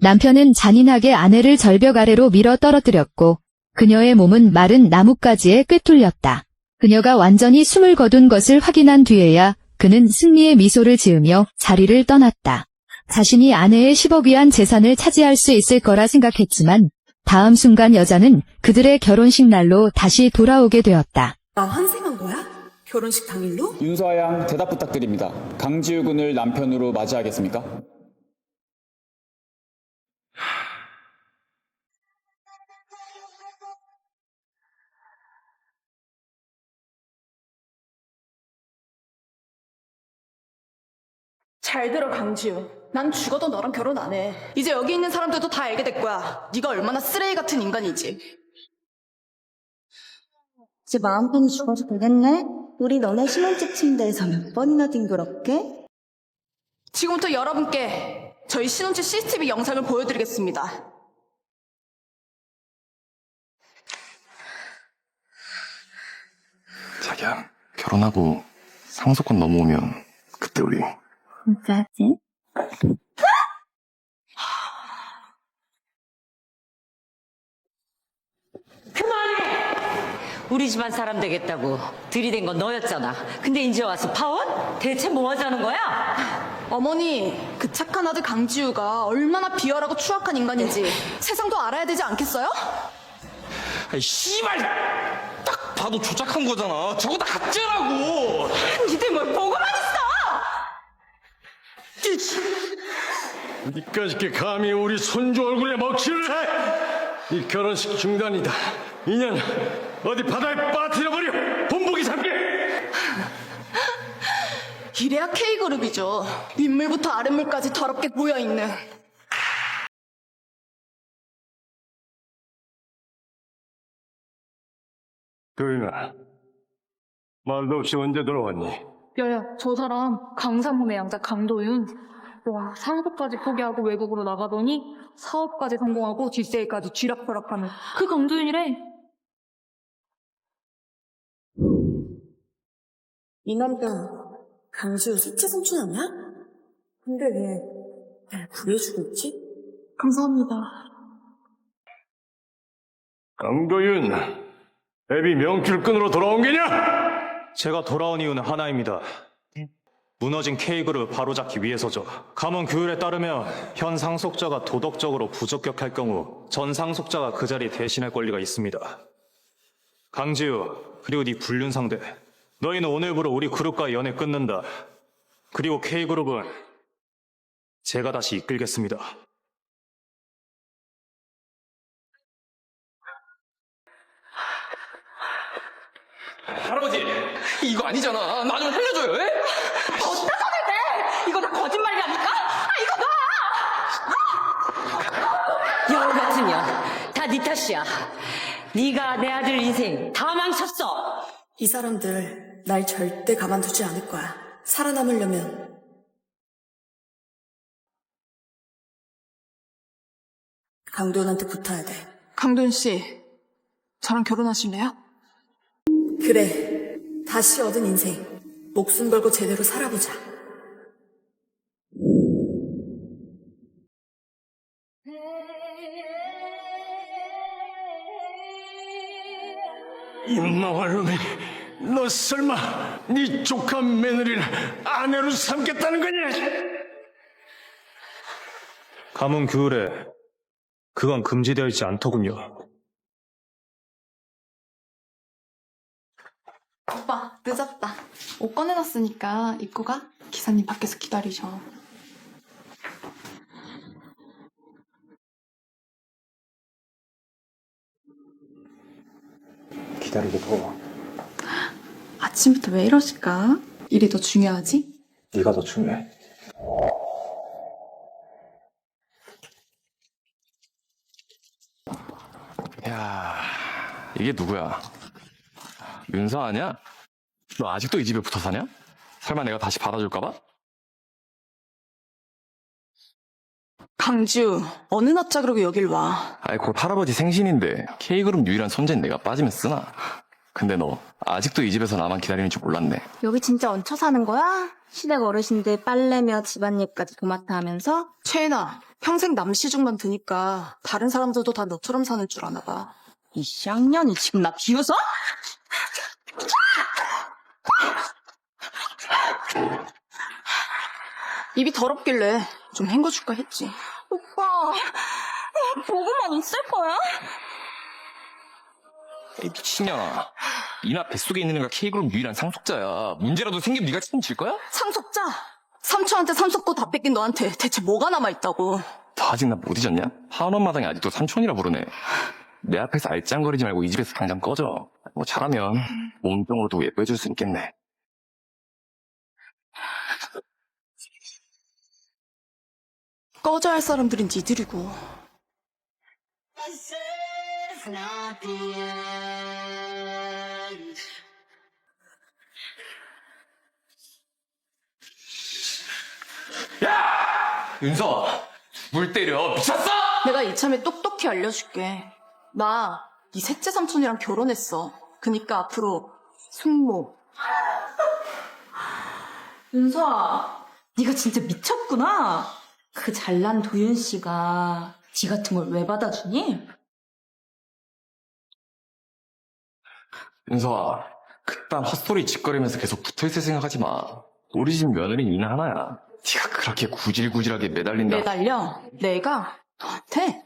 남편은 잔인하게 아내를 절벽 아래로 밀어 떨어뜨렸고 그녀의 몸은 마른 나뭇가지에 꿰뚫렸다. 그녀가 완전히 숨을 거둔 것을 확인한 뒤에야 그는 승리의 미소를 지으며 자리를 떠났다. 자신이 아내의 10억 위안 재산을 차지할 수 있을 거라 생각했지만 다음 순간 여자는 그들의 결혼식 날로 다시 돌아오게 되었다. 나 환생한 거야? 결혼식 당일로? 윤서아 양 대답 부탁드립니다. 강지우 군을 남편으로 맞이하겠습니까? 잘 들어 강지우. 난 죽어도 너랑 결혼 안 해. 이제 여기 있는 사람들도 다 알게 될 거야. 네가 얼마나 쓰레기 같은 인간이지. 이제 마음 편히 죽어도 되겠네? 우리 너네 신혼집 침대에서 몇 번이나 뒹굴었게? 지금부터 여러분께 저희 신혼집 CCTV 영상을 보여드리겠습니다. 자기야, 결혼하고 상속권 넘어오면 그때 우리 진짜지? 우리 집안 사람 되겠다고 들이댄 건 너였잖아. 근데 이제 와서 파혼? 대체 뭐 하자는 거야? 어머니, 그 착한 아들 강지우가 얼마나 비열하고 추악한 인간인지 세상도 알아야 되지 않겠어요? 아이 씨발 딱 봐도 조작한 거잖아 저거 다 가짜라고 니들 뭘 보고만 니까짓 게 감히 우리 손주 얼굴에 먹칠을 해! 이 결혼식 중단이다. 인연 어디 바다에 빠뜨려버려! 본보기 삼게! 이래야 K그룹이죠. 윗물부터 아랫물까지 더럽게 모여있는. 도윤아, 말도 없이 언제 들어왔니? 야야, 저 사람 강사문의 양자 강도윤. 와, 상속까지 포기하고 외국으로 나가더니 사업까지 성공하고 뒷세일까지 쥐락펴락하는 그 강도윤이래. 이 남편 강지우 셋째 삼촌 아니야? 근데 왜날 구해주고 있지? 감사합니다. 강도윤, 애비 명줄 끈으로 돌아온 게냐? 제가 돌아온 이유는 하나입니다. 무너진 K그룹 바로잡기 위해서죠. 감원 규율에 따르면 현 상속자가 도덕적으로 부적격할 경우 전 상속자가 그 자리 대신할 권리가 있습니다. 강지우 그리고 네 불륜 상대 너희는 오늘부로 우리 그룹과 연애 끊는다. 그리고 K그룹은 제가 다시 이끌겠습니다. 할아버지 이거 아니잖아 나 좀 살려줘요 예? 에? 이거 다 거짓말이라니까? 아, 이거 봐! 여우 같으면 다네 탓이야. 네가 내 아들 인생 다 망쳤어. 이 사람들 날 절대 가만두지 않을 거야. 살아남으려면 강도현한테 붙어야 돼. 강도윤 씨, 저랑 결혼하실래요? 그래, 다시 얻은 인생 목숨 걸고 제대로 살아보자. 임망할 놈이, 너 설마 네 조카 며느리를 아내로 삼겠다는 거냐? 감원 규율에 그건 금지되어 있지 않더군요. 늦었다. 옷 꺼내놨으니까 입고 가. 기사님 밖에서 기다리셔. 기다리게 더워. 아침부터 왜 이러실까? 일이 더 중요하지? 네가 더 중요해. 야, 이게 누구야? 윤서 아니야? 너 아직도 이 집에 붙어 사냐? 설마 내가 다시 받아줄까봐? 강지우, 어느 낯짝으로 여길 와. 아이 곧 할아버지 생신인데 K그룹 유일한 손재는 내가 빠지면 쓰나? 근데 너 아직도 이 집에서 나만 기다리는 줄 몰랐네. 여기 진짜 얹혀 사는 거야? 시댁 어르신들 빨래며 집안일까지 도맡아 하면서? 최인아, 평생 남시중만 드니까 다른 사람들도 다 너처럼 사는 줄 아나 봐. 이 쌍년이 지금 나 비웃어? 입이 더럽길래 좀 헹궈줄까 했지. 오빠, 보고만 있을 거야? 이 미친년아. 이나 뱃속에 있는 애가 K그룹 유일한 상속자야. 문제라도 생기면 네가 책임질 거야? 상속자! 삼촌한테 삼속도 다 뺏긴 너한테 대체 뭐가 남아있다고. 너 아직 나 못 잊었냐? 한원마당에 아직도 삼촌이라 부르네. 내 앞에서 알짱거리지 말고 이 집에서 당장 꺼져. 뭐 잘하면 몸종으로도 예뻐해줄 수 있겠네. 꺼져야 할 사람들은 니들이고. 윤서, 물 때려. 미쳤어? 내가 이참에 똑똑히 알려줄게. 나 네 셋째 삼촌이랑 결혼했어. 그니까 앞으로 숙모. 윤서아, 네가 진짜 미쳤구나. 그 잘난 도윤 씨가 지 같은 걸 왜 받아주니? 윤서아, 그딴 헛소리 짓거리면서 계속 붙어있을 생각하지 마. 우리 집 며느리는 이나 하나야. 네가 그렇게 구질구질하게 매달린다. 매달려. 내가 너한테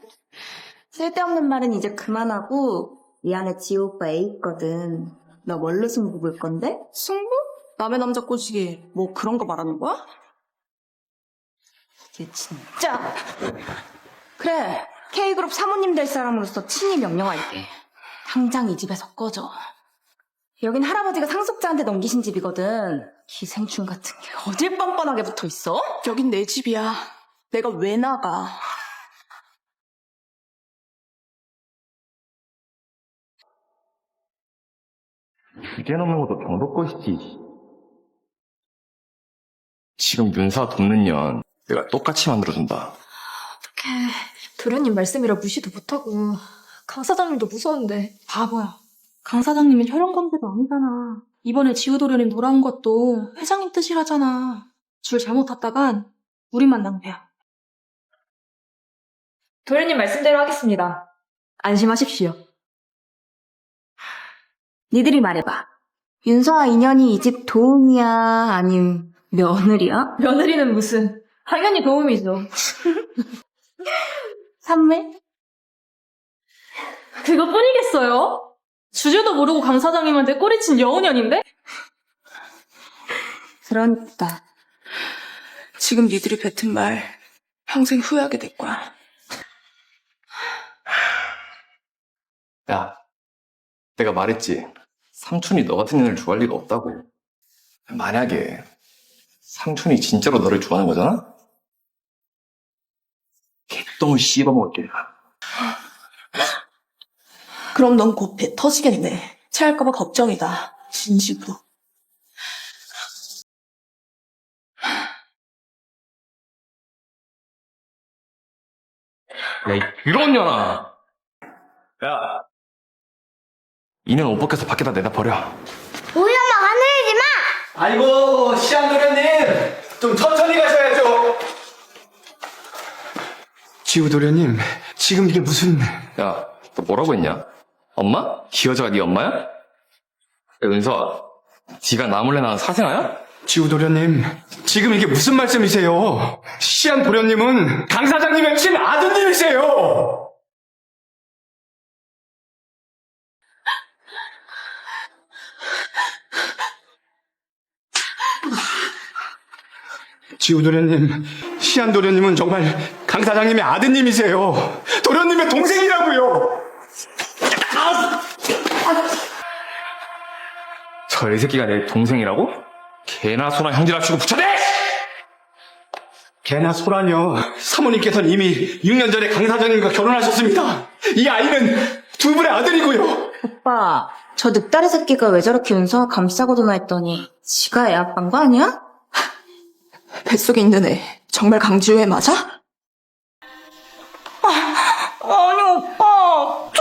쓸데없는 말은 이제 그만하고 이 안에 지호 오빠 애 있거든. 너 뭘로 승부 볼 건데? 승부? 남의 남자 꼬시기 뭐 그런 거 말하는 거야? 이게 진짜. 그래, K그룹 사모님 될 사람으로서 친히 명령할게. 당장 이 집에서 꺼져. 여긴 할아버지가 상속자한테 넘기신 집이거든. 기생충 같은 게 어딜 뻔뻔하게 붙어 있어? 여긴 내 집이야. 내가 왜 나가? 기계 넘는 것도 병도 것이지. 지금 윤사 돕는 년 내가 똑같이 만들어준다. 도련님 말씀이라 무시도 못하고 강 사장님도 무서운데 바보야. 강 사장님은 혈연 관계도 아니잖아. 이번에 지우 도련님 돌아온 것도 회장님 뜻이라잖아. 줄 잘못 탔다간 우리만 낭패야. 도련님 말씀대로 하겠습니다. 안심하십시오. 니들이 말해봐. 윤서와 인연이 이 집 도움이야? 아님 며느리야? 며느리는 무슨 당연히 도움이죠. 산매? 그것뿐이겠어요? 주제도 모르고 강 사장님한테 꼬리친 여우년인데? 그러니까. 지금 니들이 뱉은 말 평생 후회하게 될 거야. 야, 내가 말했지. 삼촌이 너 같은 년을 좋아할 리가 없다고. 만약에 삼촌이 진짜로 너를 좋아하는 거잖아? 개똥을 씹어먹을게. 그럼 넌 곧 배 터지겠네. 체할까봐 걱정이다. 진심으로. 야, 이 이런 년아! 야! 이년 옷 벗겨서 밖에다 내다 버려. 아이고 시안 도련님 좀 천천히 가셔야죠. 지우 도련님 지금 이게 무슨 야, 너 뭐라고 했냐? 엄마? 이 여자가 네 엄마야? 야, 은서아, 네가 나 몰래 낳은 사생아야? 지우 도련님 지금 이게 무슨 말씀이세요? 시안 도련님은 강 사장님의 친 아드님이세요. 지우 도련님, 시안 도련님은 정말 강 사장님의 아드님이세요. 도련님의 동생이라고요. 저이 새끼가 내 동생이라고? 개나 소나 형제랍시고 붙여대! 개나 소라뇨. 사모님께서는 이미 6년 전에 강 사장님과 결혼하셨습니다. 이 아이는 두 분의 아들이고요. 오빠, 저 늑다리 새끼가 왜 저렇게 윤서와 감싸고 도나 했더니 지가 애 아빠인 거 아니야? 뱃속에 있는 애 정말 강지우애 맞아?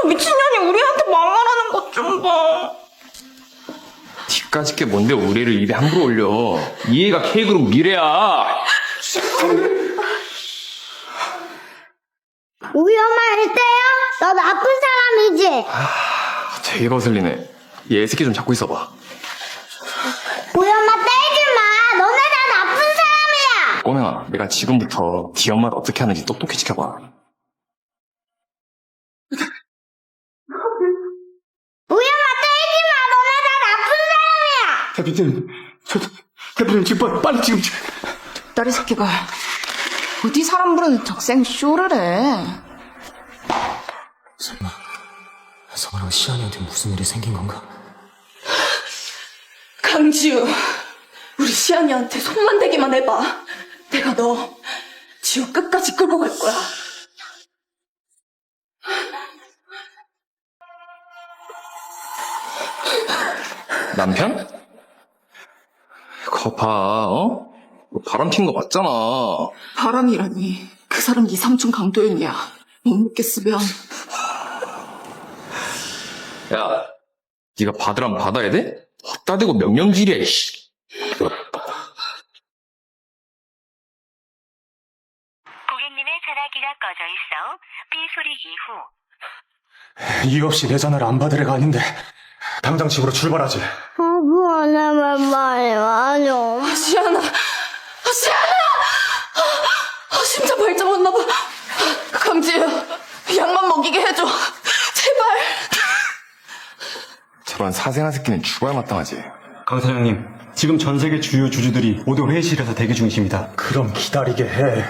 저 미친년이 우리한테 막말하는 것 좀 봐. 이까짓 게 뭔데 우리를 입에 함부로 올려. 이해가 K그룹 미래야. 우리 엄마 일대요? 너 나쁜 사람이지? 되게 거슬리네. 얘 새끼 좀 잡고 있어봐. 우리 엄마 때리지 마. 너네 다 나쁜 사람이야. 꼬맹아, 내가 지금부터 네 엄마를 어떻게 하는지 똑똑히 지켜봐. 대표님, 저, 대표님 지금 빨리, 빨리 지금. 딸이 새끼가 어디 사람 부르는 적생 쇼를 해. 성아랑 시안이한테 무슨 일이 생긴 건가? 강지우, 우리 시안이한테 손만 대기만 해봐. 내가 너 지우 끝까지 끌고 갈 거야. 남편? 거 봐, 어? 너 바람 핀거 맞잖아. 바람이라니. 그 사람 네 삼촌 강도현이야. 못 믿겠으면 야, 네가 받으라면 받아야 돼? 헛다 대고 명령질이야, 씨. 고객님의 전화기가 꺼져 있어 삐 소리 이후 이유 없이 내 전화를 안 받을 애가 아닌데 당장 집으로 출발하지. 아부하나만 말이 맞아. 시안아, 아, 시안아! 아, 아, 심장 발작 왔나 봐. 강지우, 약만 먹이게 해줘. 제발. 저런 사생아 새끼는 죽어야 마땅하지. 강 사장님, 지금 전 세계 주요 주주들이 모두 회의실에서 대기 중이십니다. 그럼 기다리게 해.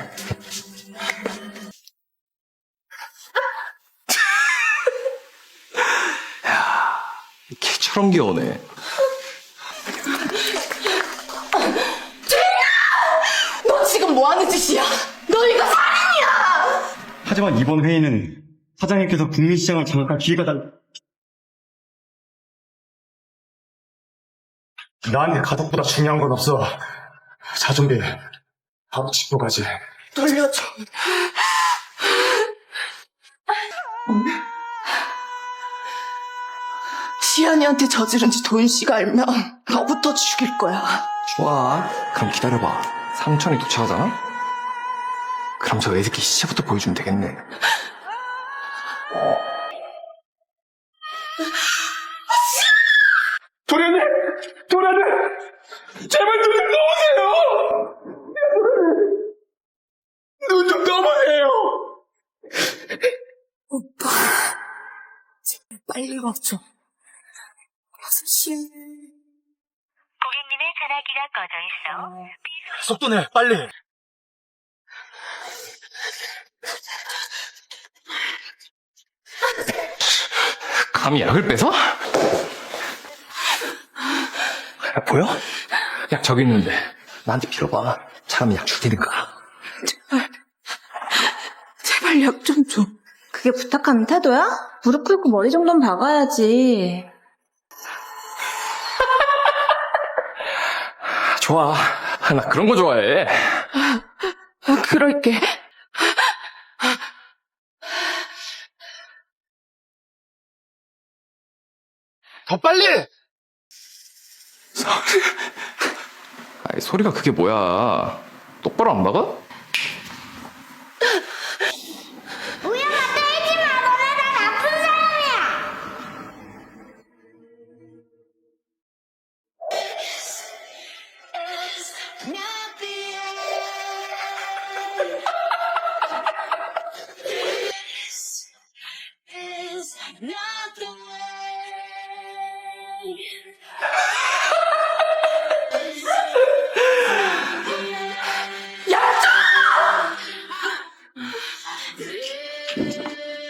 개 처럼 귀여우네. 너 지금 뭐 하는 짓이야? 너 이거 살인이야! 하지만 이번 회의는 사장님께서 국민시장을 장악할 기회가 달... 나한테 가족보다 중요한 건 없어. 자 준비. 바로 집으로 가지. 돌려줘. 시안이한테 저지른 지 도윤 씨가 알면 너부터 죽일 거야. 좋아. 그럼 기다려봐. 삼촌이 도착하잖아? 그럼 저 애새끼 시체부터 보여주면 되겠네. 도련님! 도련님! 제발 눈좀 떠보세요! 눈 좀 떠보세요! 오빠. 제발 빨리 와줘. 고객님의 전화기가 꺼져 있어 속도 내, 빨리. 감히 약을 빼서? 야, 보여? 약 저기 있는데. 나한테 빌어봐. 차라리 약줄 테니까. 제발 약 좀 줘. 그게 부탁하는 태도야? 무릎 꿇고 머리 정도는 박아야지. 좋아. 나 그런 거 좋아해. 아, 그럴게. 더 빨리! 아이, 소리가 그게 뭐야. 똑바로 안 막아?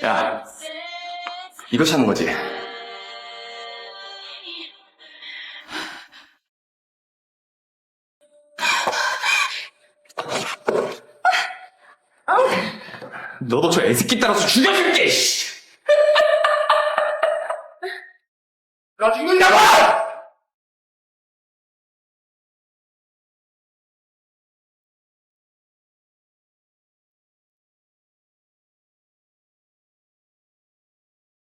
야. 이거 찾는 거지? 너도 저 애새끼 따라서 죽여줄게, 씨! 나 죽는다고!